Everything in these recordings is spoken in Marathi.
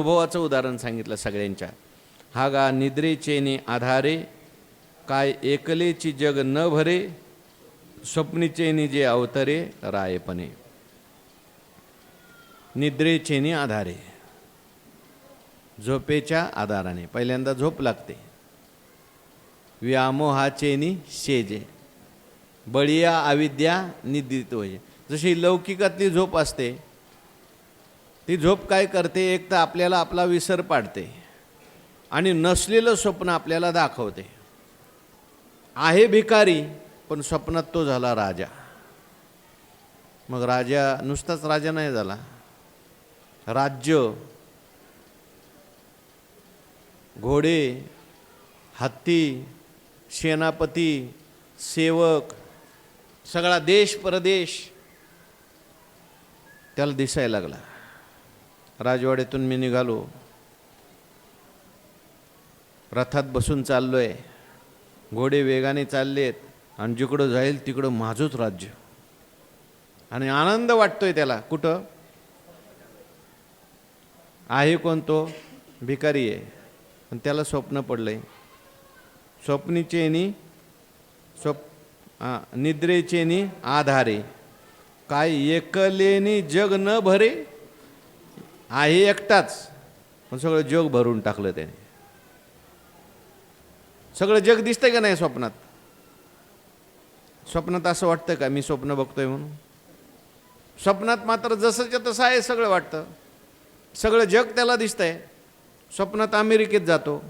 अनुभवाचं उदाहरण सांगितलं सगळ्यांच्या. हा गा निद्रेचेने आधारे काय एकलेची जग न भरे स्वप्नीचेनी जे अवतरे रायपणे. निद्रेचेने आधारे. झोपेच्या आधाराने पहिल्यांदा झोप लागते. व्यामोहाचेनी शेजे. बळिया अविद्या निद्रित होय. जशी लौकिकातली झोप असते ती झोप काय करते? एक तर आपल्याला आपला विसर पाडते. आणि नसलेलं स्वप्न आपल्याला दाखवते. आहे भिकारी पण स्वप्नात तो झाला राजा. मग राजा नुसताच राजा नाही झाला. राज्य घोडे हत्ती सेनापती सेवक सगळा देश परदेश त्याला दिसायला लागला. राजवाड्यातून मी निघालो. रथात बसून चाललोय. घोडे वेगाने चाललेत आणि जिकडं जाईल तिकडं माझंच राज्य. आणि आनंद वाटतोय त्याला. कुठं? आहे कोण तो? भिकारी आहे. पण त्याला स्वप्न पडलं आहे स्वप्नीचेनी स्वप हा, निद्रेचेनी आधारे. काय एकलेनी जग न भरे आहे एकटाच. पण सगळं जग भरून टाकलं त्याने. सगळं जग दिसतंय का नाही स्वप्नात? स्वप्नात असं वाटतं का मी स्वप्न बघतोय म्हणून? स्वप्नात मात्र जसंच्या तसं आहे सगळं वाटतं. सगळं जग त्याला दिसतंय. स्वप्नात अमेरिकेत जातो.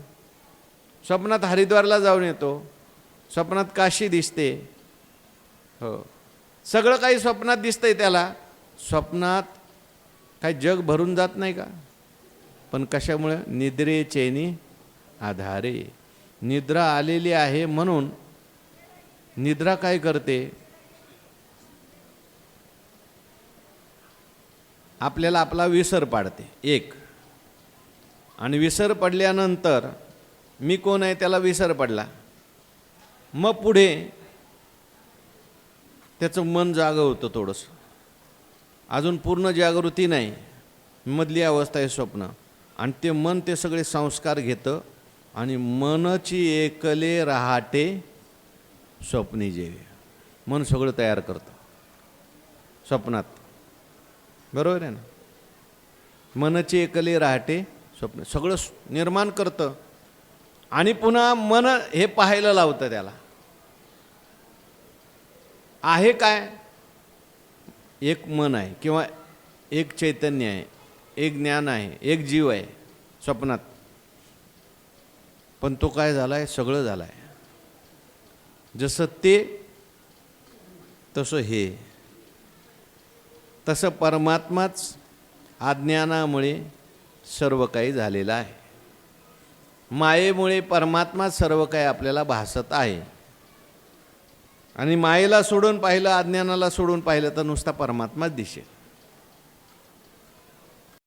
स्वप्नात हरिद्वारला जाऊन येतो. स्वप्नात काशी दिसते. हो. सगळं काही स्वप्नात दिसतंय त्याला. स्वप्नात काही जग भरून जात नाही का? पण कशामुळे? निद्रेचेनी आधारे. निद्रा आलेली आहे म्हणून निद्रा काय करते? आपल्याला आपला विसर पाडते. एक. आणि विसर पडल्यानंतर मी कोण आहे त्याला विसर पडला? मग पुढे त्याचं मन जागं होतं थोडंसं. अजून पूर्ण जागृती नाही. मधली अवस्था आहे स्वप्न. आणि ते मन ते सगळे संस्कार घेतं आणि मनची एकले रहाटे स्वप्नी जेवे. मन सगळं तयार करतं. स्वप्नात. बरोबर आहे ना? मनची एकले राहाटे स्वप्न. सगळं निर्माण करतं. आणि पुन्हा मन हे पाहायला लावतं त्याला. आहे काय? एक मन आहे किंवा एक चैतन्य आहे एक ज्ञान आहे एक जीव आहे स्वप्नात. पण तो काय झाला आहे सगळं झालं आहे जसं ते तसं हे. तसं परमात्माच अज्ञानामुळे सर्व काही झालेलं आहे. मायेमुळे परमात्मा सर्व काही आपल्याला भासत आहे. आणि मायेला सोडून पाहिलं अज्ञानाला सोडून पाहिलं तर नुसता परमात्माच दिसेल